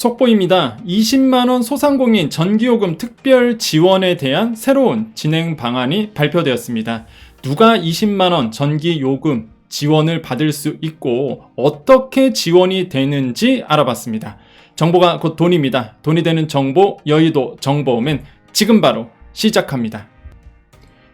속보입니다. 20만원 소상공인 전기요금 특별 지원에 대한 새로운 진행 방안이 발표되었습니다. 누가 20만원 전기요금 지원을 받을 수 있고 어떻게 지원이 되는지 알아봤습니다. 정보가 곧 돈입니다. 돈이 되는 정보 여의도 정보맨 지금 바로 시작합니다.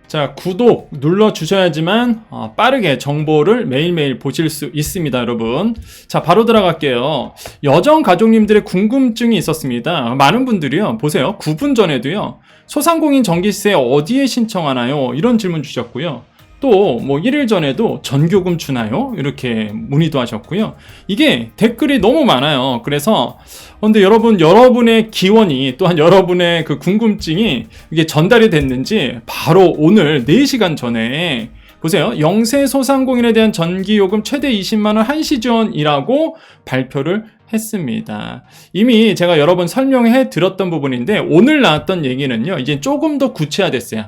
자, 구독 눌러 주셔야지만 어, 빠르게 정보를 매일매일 보실 수 있습니다, 여러분. 자, 바로 들어갈게요. 여정 가족님들의 궁금증이 있었습니다. 많은 분들이요. 보세요. 9분 전에도요. 소상공인 전기세 어디에 신청하나요? 이런 질문 주셨고요. 또뭐 1일 전에도 전교금 주나요? 이렇게 문의도 하셨고요. 이게 댓글이 너무 많아요. 그래서 어, 근데 여러분 여러분의 기원이 또한 여러분의 그 궁금증이 이게 전달이 됐는지 바로 오늘 4시간 전에 보세요. 영세 소상공인에 대한 전기요금 최대 20만 원 한시 지원이라고 발표를 했습니다. 이미 제가 여러 번 설명해 드렸던 부분인데 오늘 나왔던 얘기는요. 이제 조금 더 구체화됐어요.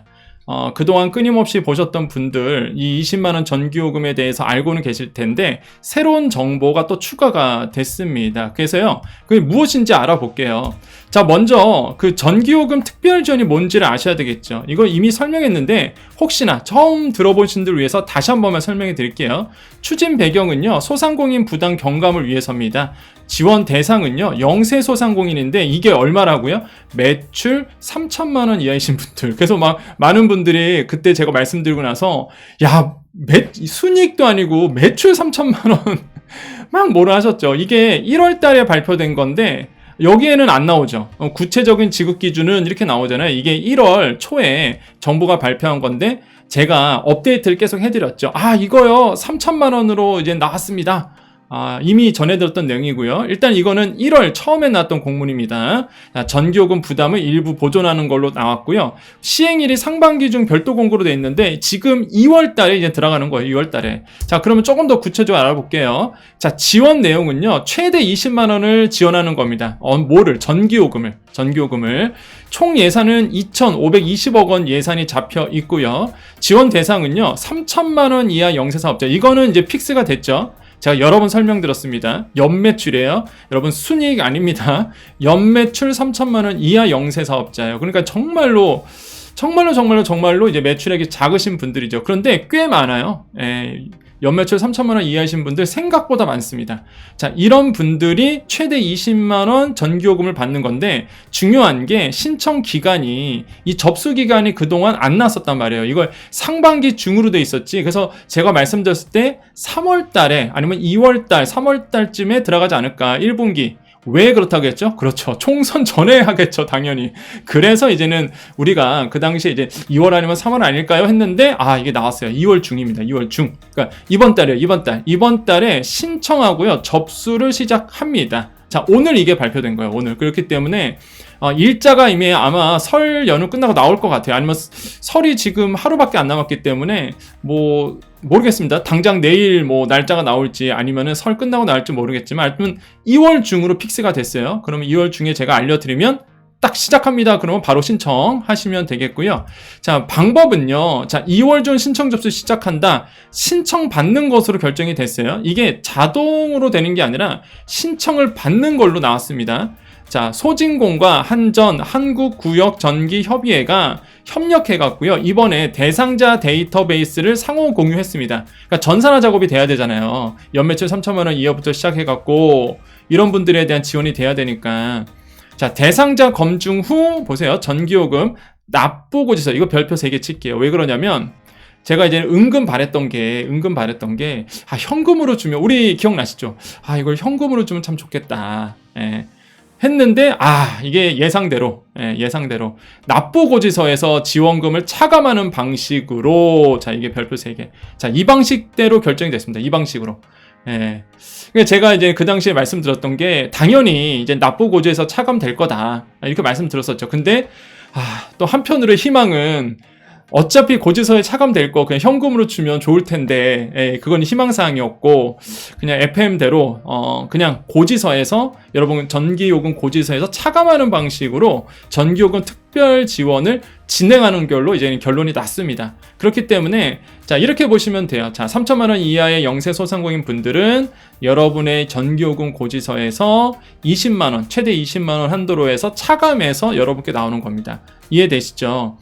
어, 그동안 끊임없이 보셨던 분들 이 20만원 전기요금에 대해서 알고는 계실 텐데 새로운 정보가 또 추가가 됐습니다. 그래서요, 그게 무엇인지 알아볼게요. 자, 먼저 그 전기요금 특별지원이 뭔지를 아셔야 되겠죠. 이거 이미 설명했는데 혹시나 처음 들어보신 분들 위해서 다시 한 번만 설명해 드릴게요. 추진 배경은요, 소상공인 부담 경감을 위해서입니다. 지원 대상은요, 영세 소상공인인데 이게 얼마라고요? 매출 3천만 원 이하이신 분들. 그래서 막 많은 분들이 그때 제가 말씀드리고 나서 야, 매, 순이익도 아니고 매출 3천만 원. 막 뭐라 하셨죠. 이게 1월 달에 발표된 건데 여기에는 안 나오죠. 어, 구체적인 지급 기준은 이렇게 나오잖아요. 이게 1월 초에 정부가 발표한 건데 제가 업데이트를 계속 해드렸죠. 아, 이거요. 3천만 원으로 이제 나왔습니다. 아, 이미 전해 들었던 내용이고요. 일단 이거는 1월 처음에 나왔던 공문입니다. 자, 전기요금 부담을 일부 보존하는 걸로 나왔고요. 시행일이 상반기 중 별도 공고로 돼 있는데 지금 2월 달에 이제 들어가는 거예요. 2월 달에. 자, 그러면 조금 더 구체적으로 알아볼게요. 자, 지원 내용은요. 최대 20만 원을 지원하는 겁니다. 어, 뭐를? 전기요금을. 전기요금을. 총 예산은 2,520억 원 예산이 잡혀 있고요. 지원 대상은요. 3천만 원 이하 영세사업자. 이거는 이제 픽스가 됐죠. 제가 여러 번 설명드렸습니다. 연매출이에요. 여러분 순이익 아닙니다. 연매출 3천만 원 이하 영세 사업자예요. 그러니까 정말로 정말로 정말로 정말로 이제 매출액이 작으신 분들이죠. 그런데 꽤 많아요. 예, 연매출 3천만 원 이하이신 분들 생각보다 많습니다. 자, 이런 분들이 최대 20만 원 전기요금을 받는 건데 중요한 게 신청 기간이 이 접수 기간이 그동안 안 났었단 말이에요. 이걸 상반기 중으로 돼 있었지. 그래서 제가 말씀드렸을 때 3월 달에 아니면 2월 달, 3월 달쯤에 들어가지 않을까. 1분기 왜 그렇다고 했죠? 그렇죠. 총선 전에 하겠죠, 당연히. 그래서 이제는 우리가 그 당시에 이제 2월 아니면 3월 아닐까요? 했는데, 아, 이게 나왔어요. 2월 중입니다. 2월 중. 그러니까 이번 달이에요, 이번 달. 이번 달에 신청하고요, 접수를 시작합니다. 자, 오늘 이게 발표된 거예요, 오늘. 그렇기 때문에, 어, 일자가 이미 아마 설 연휴 끝나고 나올 것 같아요. 아니면 설이 지금 하루밖에 안 남았기 때문에 뭐 모르겠습니다. 당장 내일 뭐 날짜가 나올지 아니면은 설 끝나고 나올지 모르겠지만 하여튼 2월 중으로 픽스가 됐어요. 그러면 2월 중에 제가 알려드리면 딱 시작합니다. 그러면 바로 신청하시면 되겠고요. 자, 방법은요. 자, 2월 중 신청 접수 시작한다. 신청 받는 것으로 결정이 됐어요. 이게 자동으로 되는 게 아니라 신청을 받는 걸로 나왔습니다. 자, 소진공과 한전 한국구역전기협의회가 협력해갖고요. 이번에 대상자 데이터베이스를 상호 공유했습니다. 그러니까 전산화 작업이 돼야 되잖아요. 연매출 3천만 원 이하부터 시작해갖고 이런 분들에 대한 지원이 돼야 되니까. 자, 대상자 검증 후 보세요. 전기요금 납부고지서 이거 별표 3개 칠게요. 왜 그러냐면 제가 이제 은근 바랬던 게 은근 바랬던 게 아, 현금으로 주면 우리 기억나시죠? 아, 이걸 현금으로 주면 참 좋겠다. 예. 했는데 아 이게 예상대로 예, 상대로 납부고지서에서 지원금을 차감하는 방식으로 자 이게 별표 3개 자 이 방식대로 결정이 됐습니다 이 방식으로 예. 그러니까 제가 이제 그 당시에 말씀드렸던 게 당연히 이제 납부 고지에서 차감될 거다 이렇게 말씀드렸었죠 근데 아, 또 한편으로 희망은 어차피 고지서에 차감될 거 그냥 현금으로 주면 좋을 텐데 예, 그건 희망사항이었고 그냥 FM대로 어 그냥 고지서에서 여러분 전기요금 고지서에서 차감하는 방식으로 전기요금 특별 지원을 진행하는 걸로 이제 결론이 났습니다. 그렇기 때문에 자 이렇게 보시면 돼요. 자 3천만 원 이하의 영세 소상공인 분들은 여러분의 전기요금 고지서에서 20만 원 최대 20만 원 한도로 해서 차감해서 여러분께 나오는 겁니다. 이해되시죠?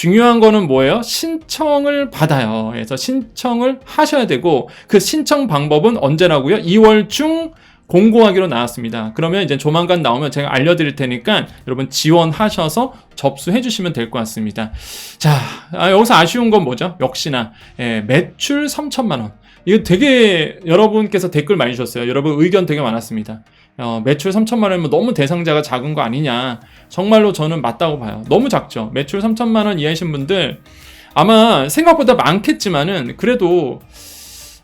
중요한 거는 뭐예요? 신청을 받아요. 그래서 신청을 하셔야 되고 그 신청 방법은 언제라고요? 2월 중 공고하기로 나왔습니다. 그러면 이제 조만간 나오면 제가 알려드릴 테니까 여러분 지원하셔서 접수해 주시면 될 것 같습니다. 자, 아, 여기서 아쉬운 건 뭐죠? 역시나 예, 매출 3천만 원. 이거 되게 여러분께서 댓글 많이 주셨어요. 여러분 의견 되게 많았습니다. 어, 매출 3천만 원이면 너무 대상자가 작은 거 아니냐. 정말로 저는 맞다고 봐요. 너무 작죠. 매출 3천만 원 이하이신 분들 아마 생각보다 많겠지만은 그래도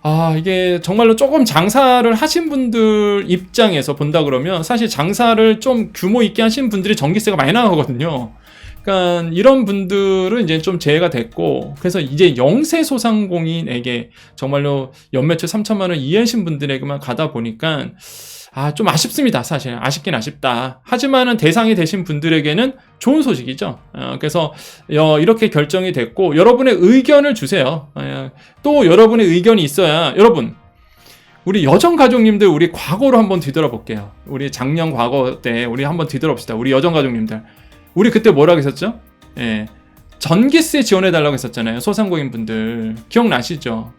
아, 이게 정말로 조금 장사를 하신 분들 입장에서 본다 그러면 사실 장사를 좀 규모 있게 하신 분들이 전기세가 많이 나가거든요. 그러니까 이런 분들은 이제 좀 제외가 됐고 그래서 이제 영세 소상공인에게 정말로 연매출 3천만 원 이하신 분들에게만 가다 보니까 아, 좀 아쉽습니다. 사실. 아쉽긴 아쉽다. 하지만은 대상이 되신 분들에게는 좋은 소식이죠. 어, 그래서 어, 이렇게 결정이 됐고 여러분의 의견을 주세요. 어, 또 여러분의 의견이 있어야 여러분 우리 여정 가족님들 우리 과거로 한번 뒤돌아볼게요. 우리 작년 과거 때 우리 한번 뒤돌아봅시다. 우리 여정 가족님들. 우리 그때 뭐라고 했었죠? 예. 전기세 지원해 달라고 했었잖아요. 소상공인 분들. 기억나시죠?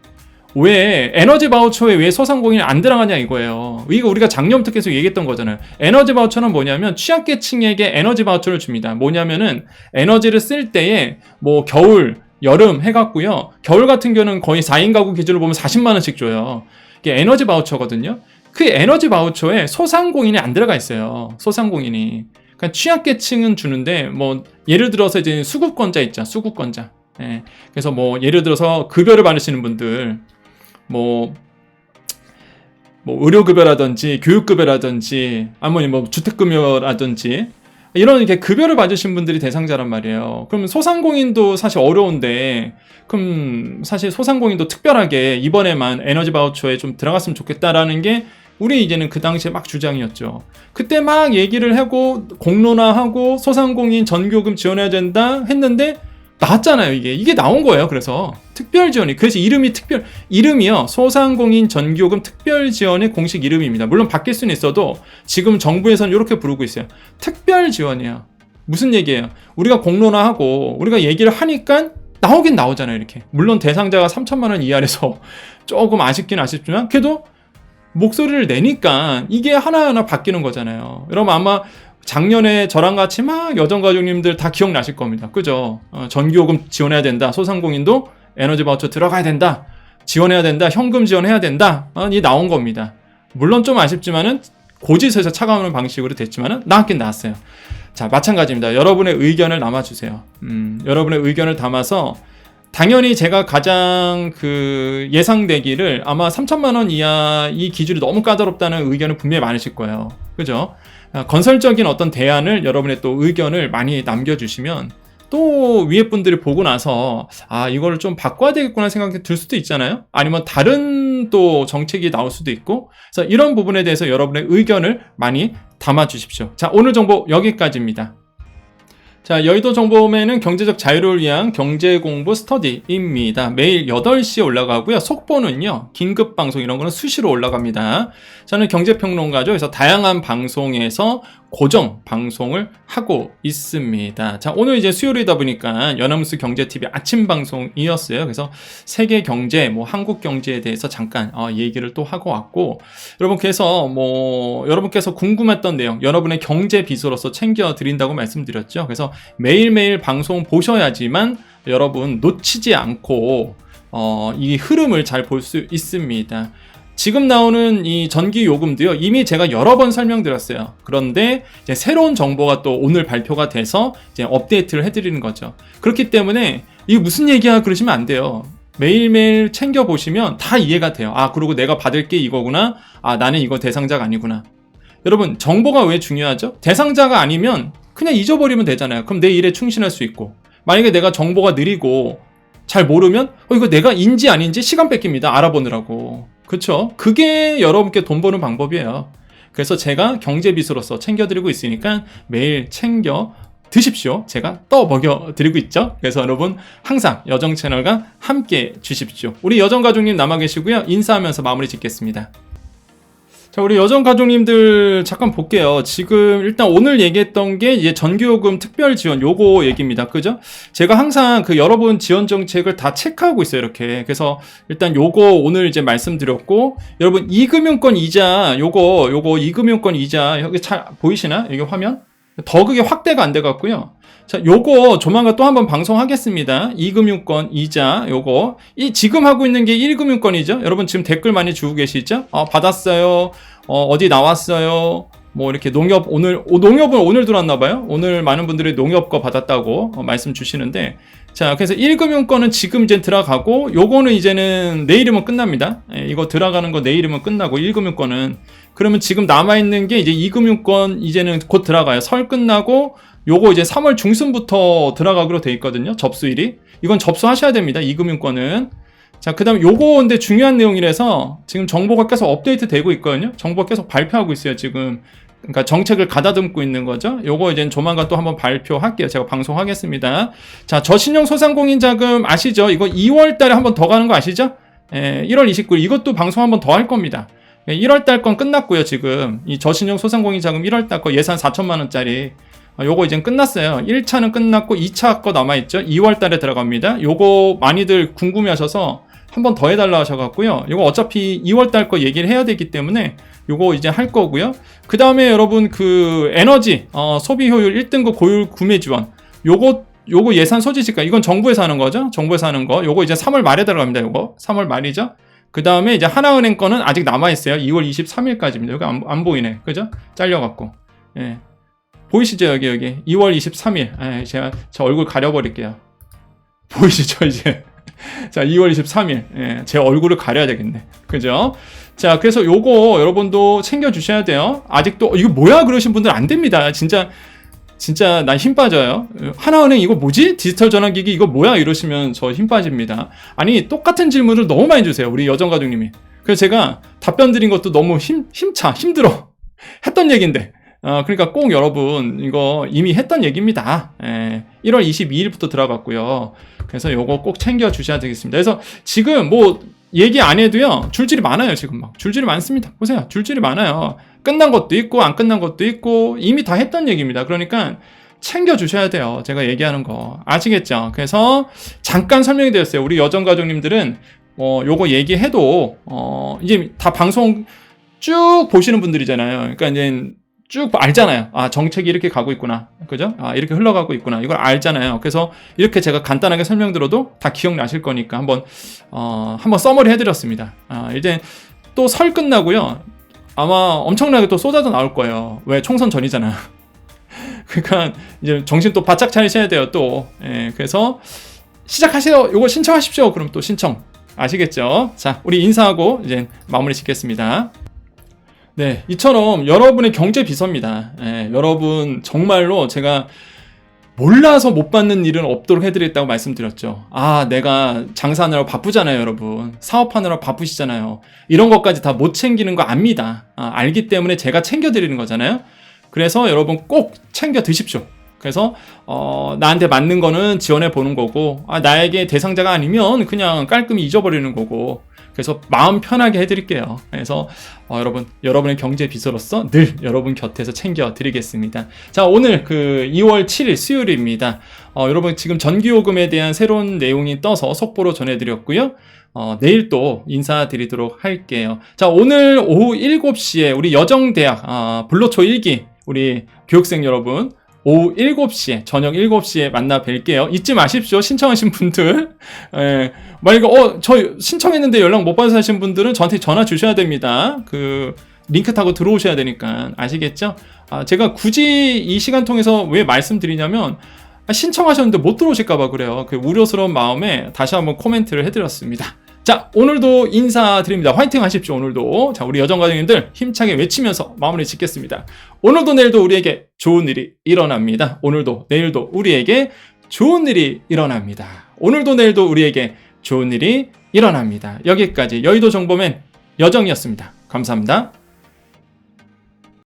왜 에너지 바우처에 왜 소상공인이 안 들어가냐 이거예요. 이거 우리가 작년부터 계속 얘기했던 거잖아요. 에너지 바우처는 뭐냐면 취약계층에게 에너지 바우처를 줍니다. 뭐냐면은 에너지를 쓸 때에 뭐 겨울, 여름 해갖고요. 겨울 같은 경우는 거의 4인 가구 기준으로 보면 40만 원씩 줘요. 이게 에너지 바우처거든요. 그 에너지 바우처에 소상공인이 안 들어가 있어요. 소상공인이. 그러니까 취약계층은 주는데 뭐 예를 들어서 이제 수급권자 있죠. 수급권자. 예. 그래서 뭐 예를 들어서 급여를 받으시는 분들 뭐, 뭐 의료급여라든지 교육급여라든지 아니면 뭐 주택급여라든지 이런 이렇게 급여를 받으신 분들이 대상자란 말이에요. 그럼 소상공인도 사실 어려운데 그럼 사실 소상공인도 특별하게 이번에만 에너지 바우처에 좀 들어갔으면 좋겠다라는 게 우리 이제는 그 당시에 막 주장이었죠. 그때 막 얘기를 하고 공론화하고 소상공인 전교금 지원해야 된다 했는데 나왔잖아요, 이게. 이게 나온 거예요, 그래서. 특별 지원이. 그래서 이름이 특별, 이름이요. 소상공인 전기요금 특별 지원의 공식 이름입니다. 물론 바뀔 수는 있어도 지금 정부에서는 이렇게 부르고 있어요. 특별 지원이에요. 무슨 얘기예요? 우리가 공론화하고 우리가 얘기를 하니까 나오긴 나오잖아요, 이렇게. 물론 대상자가 3천만 원 이하라서 조금 아쉽긴 아쉽지만 그래도 목소리를 내니까 이게 하나하나 바뀌는 거잖아요. 여러분 아마 작년에 저랑 같이 막 여정 가족님들 다 기억나실 겁니다. 그죠? 어, 전기요금 지원해야 된다. 소상공인도 에너지 바우처 들어가야 된다. 지원해야 된다. 현금 지원해야 된다. 어, 이 나온 겁니다. 물론 좀 아쉽지만은 고지서에서 차가우는 방식으로 됐지만은 나왔긴 나왔어요. 자, 마찬가지입니다. 여러분의 의견을 남아주세요. 음, 여러분의 의견을 담아서 당연히 제가 가장 그 예상되기를 아마 3천만 원 이하 이 기준이 너무 까다롭다는 의견은 분명히 많으실 거예요. 그죠? 아, 건설적인 어떤 대안을 여러분의 또 의견을 많이 남겨주시면 또 위에 분들이 보고 나서 아 이거를 좀 바꿔야 되겠구나 생각이 들 수도 있잖아요. 아니면 다른 또 정책이 나올 수도 있고 그래서 이런 부분에 대해서 여러분의 의견을 많이 담아 주십시오. 자 오늘 정보 여기까지입니다. 자, 여의도 정보홈에는 경제적 자유를 위한 경제 공부 스터디입니다. 매일 8시에 올라가고요. 속보는요, 긴급 방송 이런 거는 수시로 올라갑니다. 저는 경제평론가죠. 그래서 다양한 방송에서 고정 방송을 하고 있습니다. 자, 오늘 이제 수요일이다 보니까 연합뉴스 경제TV 아침 방송이었어요. 그래서 세계 경제, 뭐 한국 경제에 대해서 잠깐 어, 얘기를 또 하고 왔고, 여러분께서 뭐, 여러분께서 궁금했던 내용, 여러분의 경제 비서로서 챙겨드린다고 말씀드렸죠. 그래서 매일매일 방송 보셔야지만 여러분 놓치지 않고, 어, 이 흐름을 잘 볼 수 있습니다. 지금 나오는 이 전기 요금도요 이미 제가 여러 번 설명드렸어요. 그런데 이제 새로운 정보가 또 오늘 발표가 돼서 이제 업데이트를 해드리는 거죠. 그렇기 때문에 이게 무슨 얘기야 그러시면 안 돼요. 매일매일 챙겨 보시면 다 이해가 돼요. 아 그리고 내가 받을 게 이거구나. 아 나는 이거 대상자가 아니구나. 여러분 정보가 왜 중요하죠? 대상자가 아니면 그냥 잊어버리면 되잖아요. 그럼 내 일에 충실할 수 있고 만약에 내가 정보가 느리고 잘 모르면 어 이거 내가 인지 아닌지 시간 뺏깁니다. 알아보느라고. 그렇죠? 그게 여러분께 돈 버는 방법이에요. 그래서 제가 경제비서로서 챙겨드리고 있으니까 매일 챙겨 드십시오. 제가 떠 먹여드리고 있죠. 그래서 여러분 항상 여정 채널과 함께 주십시오. 우리 여정 가족님 남아 계시고요. 인사하면서 마무리 짓겠습니다. 자, 우리 여정 가족님들 잠깐 볼게요. 지금 일단 오늘 얘기했던 게 이제 전기요금 특별 지원 요거 얘기입니다. 그죠? 제가 항상 그 여러분 지원 정책을 다 체크하고 있어요. 이렇게. 그래서 일단 요거 오늘 이제 말씀드렸고 여러분 이금융권 이자 요거 요거 이금융권 이자 여기 잘 보이시나? 여기 화면? 더 그게 확대가 안 돼 갖고요. 자, 요거 조만간 또 한번 방송하겠습니다. 2금융권 이자 요거 이 지금 하고 있는 게 1금융권이죠. 여러분 지금 댓글 많이 주고 계시죠? 어, 받았어요. 어, 어디 나왔어요. 뭐 이렇게 농협 오늘 오, 농협은 오늘 들어왔나 봐요. 오늘 많은 분들이 농협 거 받았다고 어, 말씀 주시는데 자, 그래서 1금융권은 지금 이제 들어가고 요거는 이제는 내일이면 끝납니다. 예, 이거 들어가는 거 내일이면 끝나고 1금융권은 그러면 지금 남아 있는 게 이제 2금융권 이제는 곧 들어가요. 설 끝나고 요거 이제 3월 중순부터 들어가기로 돼 있거든요. 접수일이. 이건 접수하셔야 됩니다. 이금융권은. 자, 그 다음에 요거 근데 중요한 내용이라서 지금 정보가 계속 업데이트 되고 있거든요. 정보가 계속 발표하고 있어요. 지금. 그러니까 정책을 가다듬고 있는 거죠. 요거 이제 조만간 또 한번 발표할게요. 제가 방송하겠습니다. 자, 저신용 소상공인 자금 아시죠? 이거 2월 달에 한번 더 가는 거 아시죠? 예, 1월 29일 이것도 방송 한번 더 할 겁니다. 1월 달 건 끝났고요, 지금. 이 저신용 소상공인 자금 1월 달 거 예산 4천만 원짜리. 아, 요거 이제 끝났어요. 1차는 끝났고 2차 거 남아있죠. 2월 달에 들어갑니다. 요거 많이들 궁금해 하셔서 한 번 더 해달라 하셔갖고요. 요거 어차피 2월 달 거 얘기를 해야 되기 때문에 요거 이제 할 거고요. 그 다음에 여러분 그 에너지, 어, 소비 효율 1등급 고율 구매 지원. 요거 요거 예산 소지지가 이건 정부에서 하는 거죠. 정부에서 하는 거. 요거 이제 3월 말에 들어갑니다. 요거 3월 말이죠. 그 다음에 이제 하나은행 거는 아직 남아 있어요. 2월 23일까지입니다. 여기 안, 안 보이네. 그죠? 잘려갖고. 예. 보이시죠? 여기, 여기. 2월 23일. 예, 제가 저 얼굴 가려버릴게요. 보이시죠? 이제. 자, 2월 23일. 예, 제 얼굴을 가려야 되겠네. 그죠? 자, 그래서 요거 여러분도 챙겨주셔야 돼요. 아직도, 어, 이거 뭐야? 그러신 분들 안 됩니다. 진짜. 진짜 난 힘 빠져요. 하나은행 이거 뭐지? 디지털 전환기기 이거 뭐야? 이러시면 저 힘 빠집니다. 아니 똑같은 질문을 너무 많이 주세요. 우리 여정 가족님이. 그래서 제가 답변 드린 것도 너무 힘 힘차 힘들어 했던 얘기인데. 어, 그러니까 꼭 여러분 이거 이미 했던 얘기입니다. 예, 1월 22일부터 들어갔고요. 그래서 요거 꼭 챙겨 주셔야 되겠습니다. 그래서 지금 뭐 얘기 안 해도요 줄줄이 많아요 지금 막 줄줄이 많습니다. 보세요 줄줄이 많아요. 끝난 것도 있고 안 끝난 것도 있고 이미 다 했던 얘기입니다. 그러니까 챙겨 주셔야 돼요. 제가 얘기하는 거 아시겠죠? 그래서 잠깐 설명이 되었어요. 우리 여정 가족님들은 어 요거 얘기해도 어 이제 다 방송 쭉 보시는 분들이잖아요. 그러니까 이제 쭉 알잖아요. 아, 정책이 이렇게 가고 있구나. 그죠? 아, 이렇게 흘러가고 있구나. 이걸 알잖아요. 그래서 이렇게 제가 간단하게 설명드려도 다 기억나실 거니까 한번, 어, 한번 써머리 해드렸습니다. 아, 이제 또 설 끝나고요. 아마 엄청나게 또 쏟아져 나올 거예요. 왜? 총선 전이잖아. 그러니까 이제 정신 또 바짝 차리셔야 돼요. 또. 예, 그래서 시작하세요. 이거 신청하십시오. 그럼 또 신청. 아시겠죠? 자, 우리 인사하고 이제 마무리 짓겠습니다. 네, 이처럼 여러분의 경제 비서입니다. 예, 여러분 정말로 제가 몰라서 못 받는 일은 없도록 해드리겠다고 말씀드렸죠. 아, 내가 장사하느라 바쁘잖아요, 여러분. 사업하느라 바쁘시잖아요. 이런 것까지 다 못 챙기는 거 압니다. 아, 알기 때문에 제가 챙겨드리는 거잖아요. 그래서 여러분 꼭 챙겨 드십시오. 그래서 어, 나한테 맞는 거는 지원해 보는 거고, 아, 나에게 대상자가 아니면 그냥 깔끔히 잊어버리는 거고, 그래서 마음 편하게 해드릴게요. 그래서 어, 여러분 여러분의 경제 비서로서 늘 여러분 곁에서 챙겨 드리겠습니다. 자 오늘 그 2월 7일 수요일입니다. 어, 여러분 지금 전기요금에 대한 새로운 내용이 떠서 속보로 전해드렸고요. 어, 내일 또 인사드리도록 할게요. 자 오늘 오후 7시에 우리 여정대학 어, 불로초 1기 우리 교육생 여러분 오후 7시에, 저녁 7시에 만나 뵐게요. 잊지 마십시오. 신청하신 분들. 예, 만약에, 어, 저 신청했는데 연락 못 하신 분들은 저한테 전화 주셔야 됩니다. 그, 링크 타고 들어오셔야 되니까. 아시겠죠? 아, 제가 굳이 이 시간 통해서 왜 말씀드리냐면, 아, 신청하셨는데 못 들어오실까봐 그래요. 그 우려스러운 마음에 다시 한번 코멘트를 해드렸습니다. 자, 오늘도 인사드립니다. 화이팅 하십시오, 오늘도. 자, 우리 여정가족님들 힘차게 외치면서 마무리 짓겠습니다. 오늘도 내일도 우리에게 좋은 일이 일어납니다. 오늘도 내일도 우리에게 좋은 일이 일어납니다. 오늘도 내일도 우리에게 좋은 일이 일어납니다. 여기까지 여의도 정보맨 여정이었습니다. 감사합니다.